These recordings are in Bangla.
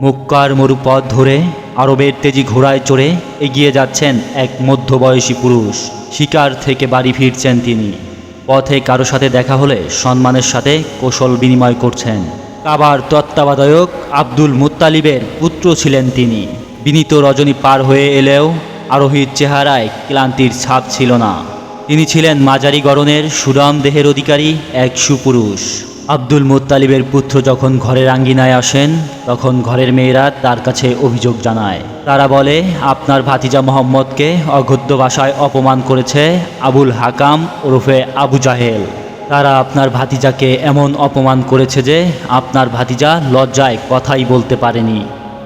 মুক্কার মরুপথ ধরে আরবের তেজি ঘোড়ায় চড়ে এগিয়ে যাচ্ছেন এক মধ্যবয়সী পুরুষ। শিকার থেকে বাড়ি ফিরছেন তিনি। পথে কারও সাথে দেখা হলে সম্মানের সাথে কৌশল বিনিময় করছেন। কাবার তত্ত্বাবধায়ক আব্দুল মুত্তালিবের পুত্র ছিলেন তিনি। বিনীত রজনী পার হয়ে এলেও আরোহীর চেহারায় ক্লান্তির ছাপ ছিল না। তিনি ছিলেন মাঝারি গড়নের সুরাম দেহের অধিকারী এক সুপুরুষ। আব্দুল মুত্তালিবের পুত্র যখন ঘরের আঙ্গিনায় আসেন, তখন ঘরের মেয়েরা তার কাছে অভিযোগ জানায়। তারা বলে, আপনার ভাতিজা মোহাম্মদকে অগদ্য ভাষায় অপমান করেছে আবুল হাকাম ওরফে আবু জাহেল। তারা আপনার ভাতিজাকে এমন অপমান করেছে যে আপনার ভাতিজা লজ্জায় কথাই বলতে পারেনি।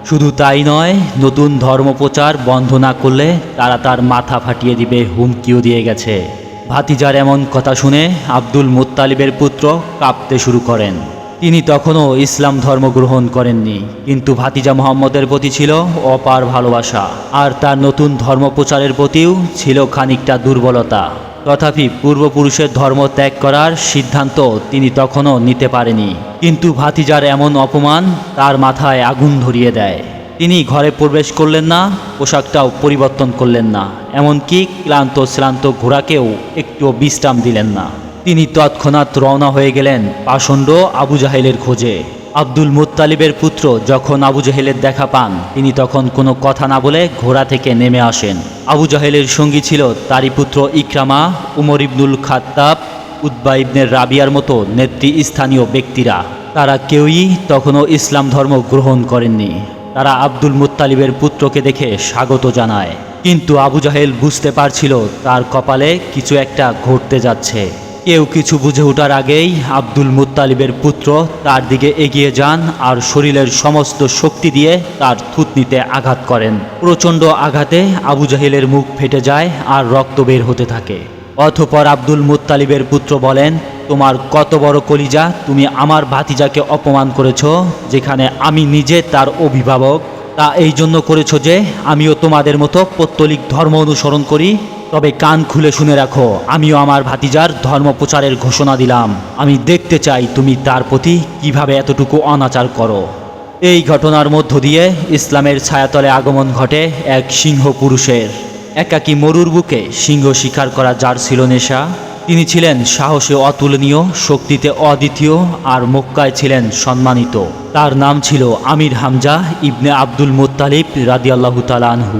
শুধু তাই নয়, নতুন ধর্মপ্রচার বন্ধ না করলে তারা তার মাথা ফাটিয়ে দিবে, হুমকিও দিয়ে গেছে। ভাতিজার এমন কথা শুনে আব্দুল মুত্তালিবের পুত্র কাঁপতে শুরু করেন। তিনি তখনও ইসলাম ধর্ম গ্রহণ করেননি, কিন্তু ভাতিজা মোহাম্মদের প্রতি ছিল অপার ভালোবাসা, আর তার নতুন ধর্ম প্রচারের প্রতিও ছিল খানিকটা দুর্বলতা। তথাপি পূর্বপুরুষের ধর্ম ত্যাগ করার সিদ্ধান্ত তিনি তখনও নিতে পারেনি, কিন্তু ভাতিজার এমন অপমান তার মাথায় আগুন ধরিয়ে দেয়। তিনি ঘরে প্রবেশ করলেন না, পোশাকটাও পরিবর্তন করলেন না। এমনকি ক্লান্ত, শ্রান্ত ঘোড়াকেও একটুও বিশ্রাম দিলেন না। তিনি তৎক্ষণাৎ রওনা হয়ে গেলেন পাষণ্ড আবু জাহেলের খোঁজে। আব্দুল মুত্তালিবের পুত্র যখন আবু জাহেলের দেখা পান, তিনি তখন কোনো কথা না বলে ঘোড়া থেকে নেমে আসেন। আবু জাহেলের সঙ্গী ছিল তারই পুত্র ইকরামা, উমর ইবনুল খাত্তাব উদ্বা ইবনের রাবিয়ার মতো নেতৃস্থানীয় ব্যক্তিরা। তারা কেউই তখনও ইসলাম ধর্ম গ্রহণ করেননি। তারা আব্দুল মুত্তালিবের পুত্রকে দেখে স্বাগত জানায়। কিন্তু আবু জাহেল বুঝতে পারছিল তার কপালে কিছু একটা ঘটতে যাচ্ছে। কেউ কিছু বুঝে ওঠার আগেই আব্দুল মুত্তালিবের পুত্র তার দিকে এগিয়ে যান আর শরীরের সমস্ত শক্তি দিয়ে তার থুতনিতে আঘাত করেন। প্রচণ্ড আঘাতে আবু জাহেলের মুখ ফেটে যায় আর রক্ত বের হতে থাকে। অথপর আব্দুল মুত্তালিবের পুত্র বলেন, তোমার কত বড় কলিজা? তুমি আমার ভাতিজাকে অপমান করেছ, যেখানে আমি নিজে তার অভিভাবক। তা এই জন্য করেছ যে, আমিও তোমাদের মতো পত্তলিক ধর্ম অনুসরণ করি। তবে কান খুলে শুনে রাখো, আমিও আমার ভাতিজার ধর্ম প্রচারের ঘোষণা দিলাম। আমি দেখতে চাই তুমি তার প্রতি কীভাবে এতটুকু অনাচার করো। এই ঘটনার মধ্য দিয়ে ইসলামের ছায়াতলে আগমন ঘটে এক সিংহ পুরুষের একাকী মরুর বুকে সিংহ শিকার করা যার ছিল নেশা। তিনি ছিলেন সাহসে অতুলনীয়, শক্তিতে অদ্বিতীয় আর মক্কায় ছিলেন সম্মানিত। তার নাম ছিল আমির হামজা ইবনে আব্দুল মোত্তালিব রাদিয়াল্লাহু তালা আনহু।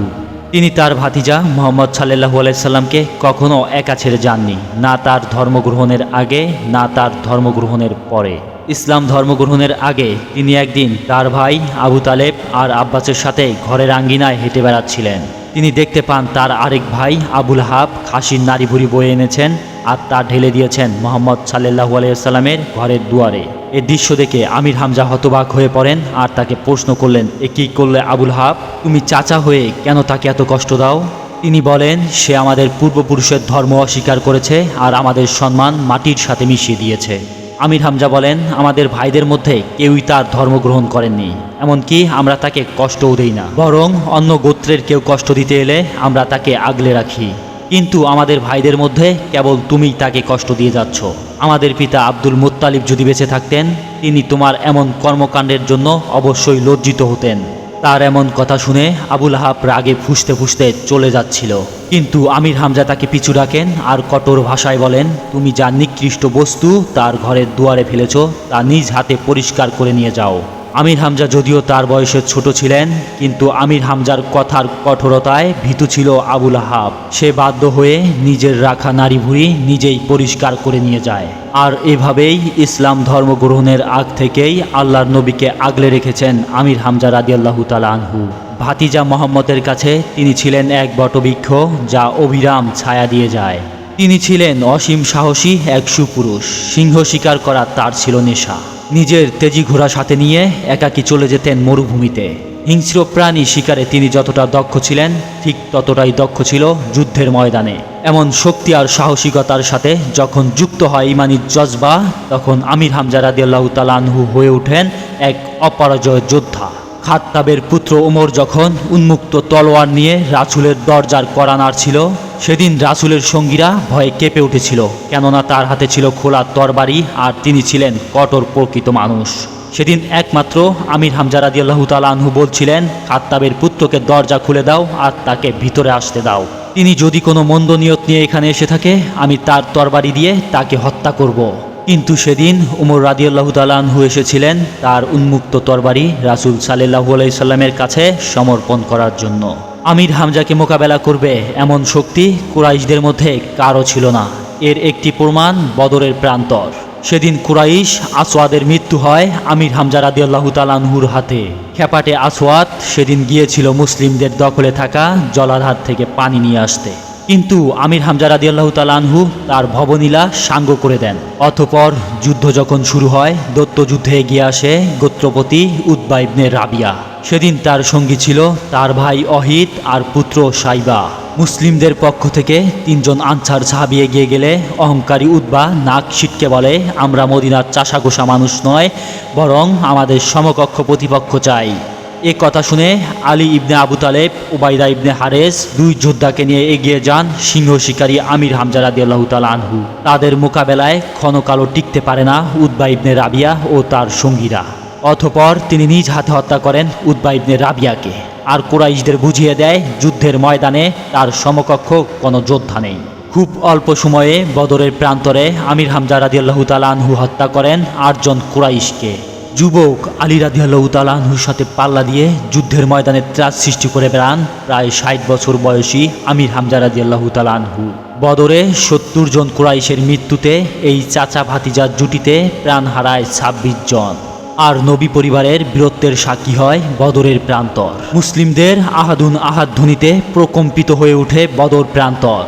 তিনি তার ভাতিজা মোহাম্মদ সাল্লাহু আলাইসাল্লামকে কখনও একা ছেড়ে যাননি, না তার ধর্মগ্রহণের আগে, না তার ধর্মগ্রহণের পরে। ইসলাম ধর্মগ্রহণের আগে তিনি একদিন তার ভাই আবু তালেব আর আব্বাসের সাথে ঘরের আঙ্গিনায় হেঁটে বেড়াচ্ছিলেন। তিনি দেখতে পান তার আরেক ভাই আবুল হাব খাসির নারী ভুড়ি বয়ে এনেছেন আর তা ঢেলে দিয়েছেন মোহাম্মদ সাল্লাহু আলাইসাল্লামের ঘরের দুয়ারে। এ দৃশ্য দেখে আমির হামজা হতবাক হয়ে পড়েন আর তাকে প্রশ্ন করলেন, এ কী করলে আবুল হাব? তুমি চাচা হয়ে কেন তাকে এত কষ্ট দাও? তিনি বলেন, সে আমাদের পূর্বপুরুষের ধর্ম অস্বীকার করেছে আর আমাদের সম্মান মাটির সাথে মিশিয়ে দিয়েছে। আমির হামজা বলেন, আমাদের ভাইদের মধ্যে কেউই তার ধর্ম গ্রহণ করেননি, এমনকি আমরা তাকে কষ্টও দেই না। বরং অন্য গোত্রের কেউ কষ্ট দিতে এলে আমরা তাকে আগলে রাখি। কিন্তু আমাদের ভাইদের মধ্যে কেবল তুমিই তাকে কষ্ট দিয়ে যাচ্ছ। আমাদের পিতা আব্দুল মুত্তালিব যদি বেঁচে থাকতেন, তিনি তোমার এমন কর্মকাণ্ডের জন্য অবশ্যই লজ্জিত হতেন। তার এমন কথা শুনে আবুল হাব রাগে ফুসতে ফুসতে চলে যাচ্ছিল। কিন্তু আমির হামজা তাকে পিছু ডাকেন আর কঠোর ভাষায় বলেন, তুমি যা নিকৃষ্ট বস্তু তার ঘরের দুয়ারে ফেলেছ, তা নিজ হাতে পরিষ্কার করে নিয়ে যাও। আমির হামজা যদিও তার বয়সে ছোট ছিলেন, কিন্তু আমির হামজার কথার কঠোরতায় ভীতু ছিল আবুল আহাব। সে বাধ্য হয়ে নিজের রাখা নারী ভুঁড়ি নিজেই পরিষ্কার করে নিয়ে যায়। আর এভাবেই ইসলাম ধর্ম গ্রহণের আগ থেকেই আল্লাহর নবীকে আগলে রেখেছেন আমির হামজা রাদিয়াল্লাহু তালা আনহু। ভাতিজা মোহাম্মদের কাছে তিনি ছিলেন এক বটবৃক্ষ যা অবিরাম ছায়া দিয়ে যায়। তিনি ছিলেন অসীম সাহসী এক সুপুরুষ। সিংহ শিকার করা তার ছিল নেশা। নিজের তেজি ঘোড়া সাথে নিয়ে একাকী চলে যেতেন মরুভূমিতে। হিংস্র প্রাণী শিকারে তিনি যতটা দক্ষ ছিলেন, ঠিক ততটাই দক্ষ ছিল যুদ্ধের ময়দানে। এমন শক্তি আর সাহসিকতার সাথে যখন যুক্ত হয় ইমানির জজবা, তখন আমির হামজা রাদিয়াল্লাহু তালানহু হয়ে ওঠেন এক অপরাজয় যোদ্ধা। খাত্তাবের পুত্র ওমর যখন উন্মুক্ত তলোয়ার নিয়ে রাসুলের দরজার করানার নাড়ছিল সেদিন রাসুলের সঙ্গীরা ভয়ে কেঁপে উঠেছিল, কেননা তার হাতে ছিল খোলা তরবারি আর তিনি ছিলেন কঠোর প্রকৃত মানুষ। সেদিন একমাত্র আমির হামজা রাদিয়াল্লাহু তাআলা আনহু বলছিলেন, খাত্তাবের পুত্রকে দরজা খুলে দাও আর তাকে ভিতরে আসতে দাও। তিনি যদি কোনো মন্দ নিয়ত নিয়ে এখানে এসে থাকে, আমি তার তরবারি দিয়ে তাকে হত্যা করব। কিন্তু সেদিন উমর রাদিয়াল্লাহু তাআলা আনহু এসেছিলেন তার উন্মুক্ত তরবারি রাসূল সাল্লাল্লাহু আলাইসাল্লামের কাছে সমর্পণ করার জন্য। আমির হামজাকে মোকাবেলা করবে এমন শক্তি কুরাইশদের মধ্যে কারও ছিল না। এর একটি প্রমাণ বদরের প্রান্তর। সেদিন কুরাইশ আসওয়াদের মৃত্যু হয় আমির হামজা রাদিয়াল্লাহু তালানহুর হাতে। খেপাটে আসওয়াদ সেদিন গিয়েছিল মুসলিমদের দখলে থাকা জলাধার থেকে পানি নিয়ে আসতে। কিন্তু আমির হামজা রাদিয়াল্লাহু তালানহু তার ভবনীলা সাঙ্গ করে দেন। অতপর যুদ্ধ যখন শুরু হয় দত্ত যুদ্ধে এগিয়ে আসে গোত্রপতি উদ্বা ইবনে রাবিয়া। সেদিন তার সঙ্গী ছিল তার ভাই অহিত আর পুত্র সাইবা। মুসলিমদের পক্ষ থেকে তিনজন আনসার সাহাবি এগিয়ে গেলে অহংকারী উদ্বা নাক ছিটকে বলে, আমরা মদিনার চাষাগোষা মানুষ নয়, বরং আমাদের সমকক্ষ প্রতিপক্ষ চাই। এ কথা শুনে আলী ইবনে আবু তালেব উবাইদা ইবনে হারেস দুই যোদ্ধাকে নিয়ে এগিয়ে যান সিংহ শিকারী আমির হামজা রাদিয়াল্লাহু তাআলা আনহু। তাদের মোকাবেলায় ক্ষণকালও টিকতে পারে না উদ্বা ইবনে রাবিয়া ও তার সঙ্গীরা। অতপর তিনি নিজ হাতে হত্যা করেন উদ্বা ইবনে রাবিয়াকে। আর কোরাইশদের বুঝিয়ে দেয়, যুদ্ধের ময়দানে তার সমকক্ষ কোনো যোদ্ধা নেই। খুব অল্প সময়ে বদরের প্রান্তরে আমির হামজা রাদিয়াল্লাহু তাআলা আনহু হত্যা করেন আটজন কুরাইশকে। যুবক আলী রাদিয়াল্লাহু তাআলা আনহুর সাথে পাল্লা দিয়ে যুদ্ধের ময়দানে ত্রাস সৃষ্টি করে বেড়ান প্রায় ষাট বছর বয়সী আমির হামজা রাদিয়াল্লাহু তাআলা আনহু। বদরে সত্তর জন কুরাইশের মৃত্যুতে এই চাচা ভাতিজার জুটিতে প্রাণ হারায় ছাব্বিশ জন। আর নবী পরিবারের বীরত্বের সাক্ষী হয় বদরের প্রান্তর। মুসলিমদের আহাদুন আহাদ ধ্বনিতে প্রকম্পিত হয়ে ওঠে বদর প্রান্তর।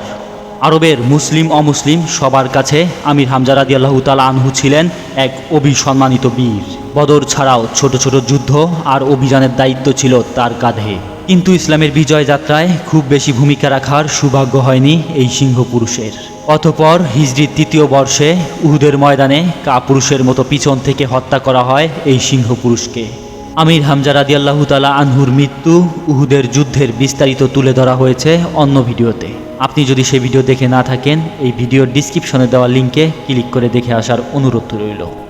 আরবের মুসলিম অমুসলিম সবার কাছে আমির হামজা রাদিয়াল্লাহু তাআলা আনহু ছিলেন এক অভিসম্মানিত বীর। বদর ছাড়াও ছোট ছোট যুদ্ধ আর অভিযানের দায়িত্ব ছিল তার কাঁধে। কিন্তু ইসলামের বিজয় যাত্রায় খুব বেশি ভূমিকা রাখার সৌভাগ্য হয়নি এই সিংহ পুরুষের অতপর হিজড়ির তৃতীয় বর্ষে উহুদের ময়দানে কাপুরুষের মতো পিছন থেকে হত্যা করা হয় এই সিংহ পুরুষকে আমির হামজা রাদিয়াল্লাহু তালা আনহুর মৃত্যু উহুদের যুদ্ধের বিস্তারিত তুলে ধরা হয়েছে অন্য ভিডিওতে। আপনি যদি সেই ভিডিও দেখে না থাকেন, এই ভিডিওর ডিসক্রিপশনে দেওয়া লিঙ্কে ক্লিক করে দেখে আসার অনুরোধ রইল।